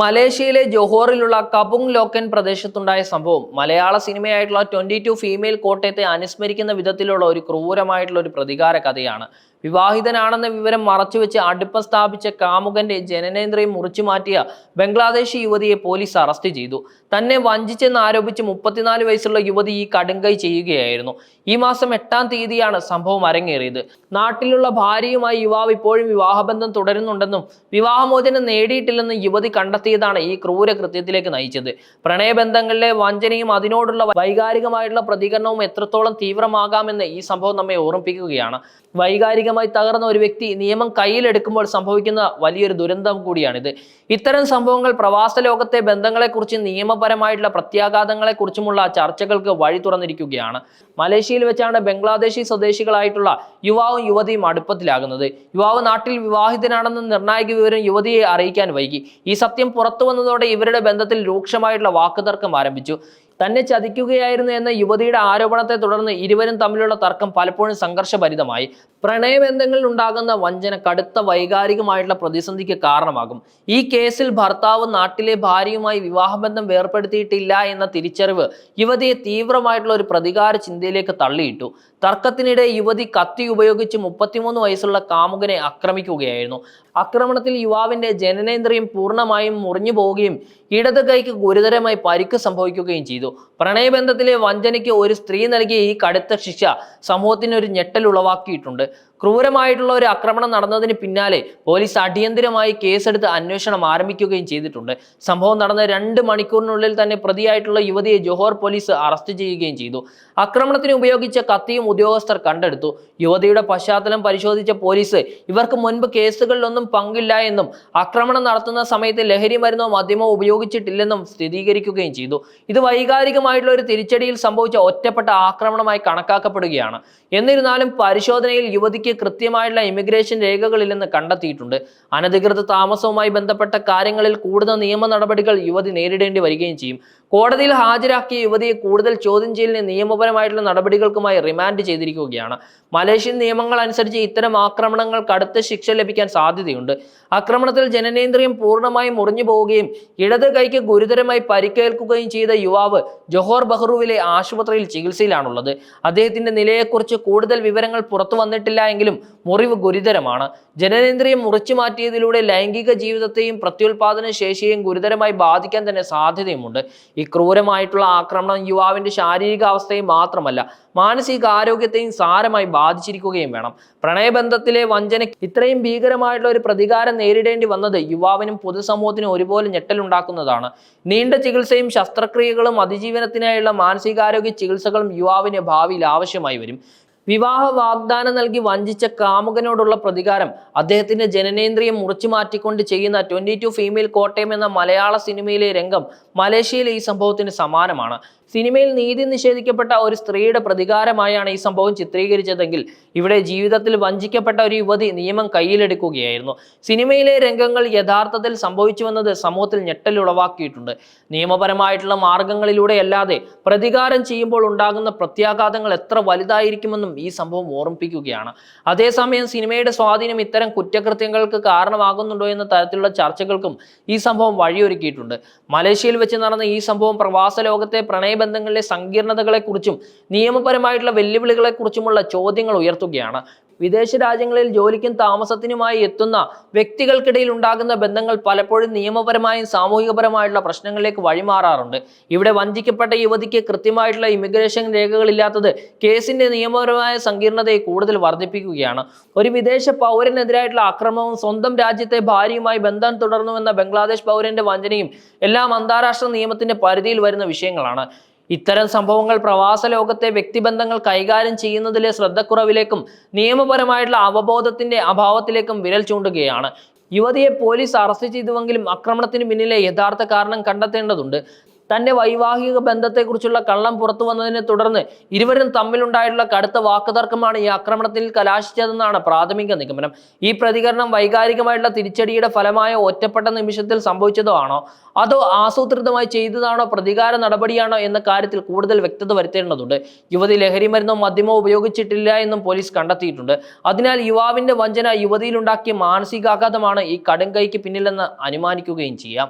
മലേഷ്യയിലെ ജോഹോറിലുള്ള കപുങ് ലോക്കൻ പ്രദേശത്തുണ്ടായ സംഭവം. മലയാള സിനിമയായിട്ടുള്ള twenty two female കോട്ടയത്തെ അനുസ്മരിക്കുന്ന വിധത്തിലുള്ള ഒരു ക്രൂരമായിട്ടുള്ള ഒരു പ്രതികാര കഥയാണ്. വിവാഹിതനാണെന്ന വിവരം മറച്ചുവെച്ച് അടുപ്പം സ്ഥാപിച്ച കാമുകന്റെ ജനനേന്ദ്രിയം മുറിച്ചു മാറ്റിയ ബംഗ്ലാദേശി യുവതിയെ പോലീസ് അറസ്റ്റ് ചെയ്തു. തന്നെ വഞ്ചിച്ചെന്ന് ആരോപിച്ച് മുപ്പത്തിനാല് വയസ്സുള്ള യുവതി ഈ കടുങ്കൈ ചെയ്യുകയായിരുന്നു. ഈ മാസം എട്ടാം തീയതിയാണ് സംഭവം അരങ്ങേറിയത്. നാട്ടിലുള്ള ഭാര്യയുമായി യുവാവ് ഇപ്പോഴും വിവാഹബന്ധം തുടരുന്നുണ്ടെന്നും വിവാഹമോചനം നേടിയിട്ടില്ലെന്നും യുവതി കണ്ടെത്തിയതാണ് ഈ ക്രൂര കൃത്യത്തിലേക്ക് നയിച്ചത്. പ്രണയബന്ധങ്ങളിലെ വഞ്ചനയും അതിനോടുള്ള വൈകാരികമായിട്ടുള്ള പ്രതികരണവും എത്രത്തോളം തീവ്രമാകാമെന്ന് ഈ സംഭവം നമ്മെ ഓർമ്മിപ്പിക്കുകയാണ്. വൈകാരികമായി തകർന്ന ഒരു വ്യക്തി നിയമം കയ്യിലെടുക്കുമ്പോൾ സംഭവിക്കുന്ന വലിയൊരു ദുരന്തം കൂടിയാണിത്. ഇത്തരം സംഭവങ്ങൾ പ്രവാസ ലോകത്തെ ബന്ധങ്ങളെക്കുറിച്ചും നിയമപരമായിട്ടുള്ള പ്രത്യാഘാതങ്ങളെക്കുറിച്ചുമുള്ള ചർച്ചകൾക്ക് വഴി തുറന്നിരിക്കുകയാണ്. മലേഷ്യയിൽ വെച്ചാണ് ബംഗ്ലാദേശി സ്വദേശികളായിട്ടുള്ള യുവാവും യുവതിയും അടുപ്പത്തിലാകുന്നത്. യുവാവ് നാട്ടിൽ വിവാഹിതനാണെന്ന് നിർണായക വിവരം യുവതിയെ അറിയിക്കാൻ വൈകി. ഈ സത്യം പുറത്തു വന്നതോടെ ഇവരുടെ ബന്ധത്തിൽ രൂക്ഷമായിട്ടുള്ള വാക്കുതർക്കം ആരംഭിച്ചു. തന്നെ ചതിക്കുകയായിരുന്നു എന്ന യുവതിയുടെ ആരോപണത്തെ തുടർന്ന് ഇരുവരും തമ്മിലുള്ള തർക്കം പലപ്പോഴും സംഘർഷഭരിതമായി. പ്രണയബന്ധങ്ങളിൽ ഉണ്ടാകുന്ന വഞ്ചന കടുത്ത വൈകാരികമായിട്ടുള്ള പ്രതിസന്ധിക്ക് കാരണമാകും. ഈ കേസിൽ ഭർത്താവ് നാട്ടിലെ ഭാര്യയുമായി വിവാഹബന്ധം വേർപ്പെടുത്തിയിട്ടില്ല എന്ന തിരിച്ചറിവ് യുവതിയെ തീവ്രമായിട്ടുള്ള ഒരു പ്രതികാര ചിന്തയിലേക്ക് തള്ളിയിട്ടു. തർക്കത്തിനിടെ യുവതി കത്തി ഉപയോഗിച്ച് മുപ്പത്തിമൂന്ന് വയസ്സുള്ള കാമുകനെ ആക്രമിക്കുകയായിരുന്നു. ആക്രമണത്തിൽ യുവാവിന്റെ ജനനേന്ദ്രിയം പൂർണമായും മുറിഞ്ഞു പോവുകയും ഇടത് കൈക്ക് ഗുരുതരമായി പരിക്ക് സംഭവിക്കുകയും ചെയ്തു. പ്രണയബന്ധത്തിലെ വഞ്ചനയ്ക്ക് ഒരു സ്ത്രീ നൽകിയ ഈ കടുത്ത ശിക്ഷ സമൂഹത്തിന് ഒരു ഞെട്ടൽ ഉളവാക്കിയിട്ടുണ്ട്. ക്രൂരമായിട്ടുള്ള ഒരു ആക്രമണം നടന്നതിന് പിന്നാലെ പോലീസ് അടിയന്തിരമായി കേസെടുത്ത് അന്വേഷണം ആരംഭിക്കുകയും ചെയ്തിട്ടുണ്ട്. സംഭവം നടന്ന രണ്ട് മണിക്കൂറിനുള്ളിൽ തന്നെ പ്രതിയായിട്ടുള്ള യുവതിയെ ജോഹോർ പോലീസ് അറസ്റ്റ് ചെയ്യുകയും ചെയ്തു. ആക്രമണത്തിന് ഉപയോഗിച്ച കത്തിയും ഉദ്യോഗസ്ഥർ കണ്ടെടുത്തു. യുവതിയുടെ പശ്ചാത്തലം പരിശോധിച്ച പോലീസ് ഇവർക്ക് മുൻപ് കേസുകളിലൊന്നും പങ്കില്ല എന്നും ആക്രമണം നടത്തുന്ന സമയത്ത് ലഹരി മരുന്നോ മദ്യമോ ഉപയോഗിച്ചിട്ടില്ലെന്നും സ്ഥിരീകരിക്കുകയും ചെയ്തു. ഇത് വൈകാരികമായിട്ടുള്ള ഒരു തിരിച്ചടിയിൽ സംഭവിച്ച ഒറ്റപ്പെട്ട ആക്രമണമായി കണക്കാക്കപ്പെടുകയാണ്. എന്നിരുന്നാലും പരിശോധനയിൽ യുവതിക്ക് കൃത്യമായിട്ടുള്ള ഇമിഗ്രേഷൻ രേഖകളില്ലെന്ന് കണ്ടെത്തിയിട്ടുണ്ട്. അനധികൃത താമസവുമായി ബന്ധപ്പെട്ട കാര്യങ്ങളിൽ കൂടുതൽ നിയമ നടപടികൾ യുവതി നേരിടേണ്ടി വരികയും ചെയ്യും. കോടതിയിൽ ഹാജരാക്കിയ യുവതിയെ കൂടുതൽ ചോദ്യം ചെയ്യലിന് നിയമപരമായിട്ടുള്ള നടപടികൾക്കുമായി റിമാൻഡ് ചെയ്തിരിക്കുകയാണ്. മലേഷ്യൻ നിയമങ്ങൾ അനുസരിച്ച് ഇത്തരം ആക്രമണങ്ങൾക്ക് അടുത്ത ശിക്ഷ ലഭിക്കാൻ സാധ്യതയുണ്ട്. ആക്രമണത്തിൽ ജനനേന്ദ്രിയം പൂർണമായും മുറിഞ്ഞു പോവുകയും ഇടത് കൈക്ക് ഗുരുതരമായി പരിക്കേൽക്കുകയും ചെയ്ത യുവാവ് ജോഹോർ ബഹ്റുവിലെ ആശുപത്രിയിൽ ചികിത്സയിലാണുള്ളത്. അദ്ദേഹത്തിന്റെ നിലയെക്കുറിച്ച് കൂടുതൽ വിവരങ്ങൾ പുറത്തു വന്നിട്ടില്ല എങ്കിലും മുറിവ് ഗുരുതരമാണ്. ജനനേന്ദ്രിയം മുറിച്ചു മാറ്റിയതിലൂടെ ലൈംഗിക ജീവിതത്തെയും പ്രത്യുൽപാദന ശേഷിയെയും ഗുരുതരമായി ബാധിക്കാൻ തന്നെ സാധ്യതയുമുണ്ട്. ഈ ക്രൂരമായിട്ടുള്ള ആക്രമണം യുവാവിന്റെ ശാരീരിക അവസ്ഥയെ മാത്രമല്ല മാനസിക ആരോഗ്യത്തെയും സാരമായി ബാധിച്ചിരിക്കുകയും വേണം. പ്രണയബന്ധത്തിലെ വഞ്ചന ഇത്രയും ഭീകരമായിട്ടുള്ള ഒരു പ്രതികാരം നേരിടേണ്ടി വന്നത് യുവാവിനും പൊതുസമൂഹത്തിനും ഒരുപോലെ ഞെട്ടലുണ്ടാക്കുന്നതാണ്. നീണ്ട ചികിത്സയും ശസ്ത്രക്രിയകളും അതിജീവനത്തിനായുള്ള മാനസികാരോഗ്യ ചികിത്സകളും യുവാവിന് ഭാവിയിൽ ആവശ്യമായി വരും. വിവാഹ വാഗ്ദാനം നൽകി വഞ്ചിച്ച കാമുകനോടുള്ള പ്രതികാരം അദ്ദേഹത്തിന്റെ ജനനേന്ദ്രിയം മുറിച്ചു മാറ്റിക്കൊണ്ട് ചെയ്യുന്ന ട്വന്റി ടു ഫീമെയിൽ കോട്ടയം എന്ന മലയാള സിനിമയിലെ രംഗം മലേഷ്യയിലെ ഈ സംഭവത്തിന് സമാനമാണ്. സിനിമയിൽ നീതി നിഷേധിക്കപ്പെട്ട ഒരു സ്ത്രീയുടെ പ്രതികാരമായാണ് ഈ സംഭവം ചിത്രീകരിച്ചതെങ്കിൽ ഇവിടെ ജീവിതത്തിൽ വഞ്ചിക്കപ്പെട്ട ഒരു യുവതി നിയമം കയ്യിലെടുക്കുകയായിരുന്നു. സിനിമയിലെ രംഗങ്ങൾ യഥാർത്ഥത്തിൽ സംഭവിച്ചുവെന്നത് സമൂഹത്തിൽ ഞെട്ടലുളവാക്കിയിട്ടുണ്ട് നിയമപരമായിട്ടുള്ള മാർഗങ്ങളിലൂടെ അല്ലാതെ പ്രതികാരം ചെയ്യുമ്പോൾ ഉണ്ടാകുന്ന പ്രത്യാഘാതങ്ങൾ എത്ര വലുതായിരിക്കുമെന്നും ഈ സംഭവം ഓർമ്മിപ്പിക്കുകയാണ്. അതേസമയം സിനിമയുടെ സ്വാധീനം ഇത്തരം കുറ്റകൃത്യങ്ങൾക്ക് കാരണമാകുന്നുണ്ടോ എന്ന തരത്തിലുള്ള ചർച്ചകൾക്കും ഈ സംഭവം വഴിയൊരുക്കിയിട്ടുണ്ട്. മലേഷ്യയിൽ വെച്ച് നടന്ന ഈ സംഭവം പ്രവാസ ലോകത്തെ പ്രണയബന്ധങ്ങളിലെ സങ്കീർണതകളെക്കുറിച്ചും നിയമപരമായിട്ടുള്ള വെല്ലുവിളികളെക്കുറിച്ചുമുള്ള ചോദ്യങ്ങൾ ഉയർത്തുകയാണ്. വിദേശ രാജ്യങ്ങളിൽ ജോലിക്കും താമസത്തിനുമായി എത്തുന്ന വ്യക്തികൾക്കിടയിൽ ഉണ്ടാകുന്ന ബന്ധങ്ങൾ പലപ്പോഴും നിയമപരമായും സാമൂഹികപരമായുള്ള പ്രശ്നങ്ങളിലേക്ക് വഴിമാറാറുണ്ട്. ഇവിടെ വഞ്ചിക്കപ്പെട്ട യുവതിക്ക് കൃത്യമായിട്ടുള്ള ഇമിഗ്രേഷൻ രേഖകളില്ലാത്തത് കേസിന്റെ നിയമപരമായ സങ്കീർണതയെ കൂടുതൽ വർദ്ധിപ്പിക്കുകയാണ്. ഒരു വിദേശ പൗരനെതിരായിട്ടുള്ള അക്രമവും സ്വന്തം രാജ്യത്തെ ഭാര്യയുമായി ബന്ധം തുടർന്നുവെന്ന ബംഗ്ലാദേശ് പൗരന്റെ വഞ്ചനയും എല്ലാം അന്താരാഷ്ട്ര നിയമത്തിന്റെ പരിധിയിൽ വരുന്ന വിഷയങ്ങളാണ്. ഇത്തരം സംഭവങ്ങൾ പ്രവാസ ലോകത്തെ വ്യക്തിബന്ധങ്ങൾ കൈകാര്യം ചെയ്യുന്നതിലെ ശ്രദ്ധക്കുറവിലേക്കും നിയമപരമായിട്ടുള്ള അവബോധത്തിന്റെ അഭാവത്തിലേക്കും വിരൽ ചൂണ്ടുകയാണ്. യുവതിയെ പോലീസ് അറസ്റ്റ് ചെയ്തുവെങ്കിലും ആക്രമണത്തിന് പിന്നിലെ യഥാർത്ഥ കാരണം കണ്ടെത്തേണ്ടതുണ്ട്. തന്റെ വൈവാഹിക ബന്ധത്തെക്കുറിച്ചുള്ള കള്ളം പുറത്തു വന്നതിനെ തുടർന്ന് ഇരുവരും തമ്മിലുണ്ടായിട്ടുള്ള കടുത്ത വാക്കുതർക്കമാണ് ഈ ആക്രമണത്തിൽ കലാശിച്ചതെന്നാണ് പ്രാഥമിക നിഗമനം. ഈ പ്രതികരണം വൈകാരികമായിട്ടുള്ള തിരിച്ചടിയുടെ ഫലമായ ഒറ്റപ്പെട്ട നിമിഷത്തിൽ സംഭവിച്ചതോ ആണോ? അതോ ആസൂത്രിതമായി ചെയ്തതാണോ? പ്രതികാര നടപടിയാണോ? എന്ന കാര്യത്തിൽ കൂടുതൽ വ്യക്തത വരുത്തേണ്ടതുണ്ട്. യുവതി ലഹരി മരുന്നോ മദ്യമോ ഉപയോഗിച്ചിട്ടില്ല എന്നും പോലീസ് കണ്ടെത്തിയിട്ടുണ്ട്. അതിനാൽ യുവാവിന്റെ വഞ്ചന യുവതിയിലുണ്ടാക്കിയ മാനസികാഘാതമാണ് ഈ കടുംകൈക്ക് പിന്നിലെന്ന് അനുമാനിക്കുകയും ചെയ്യാം.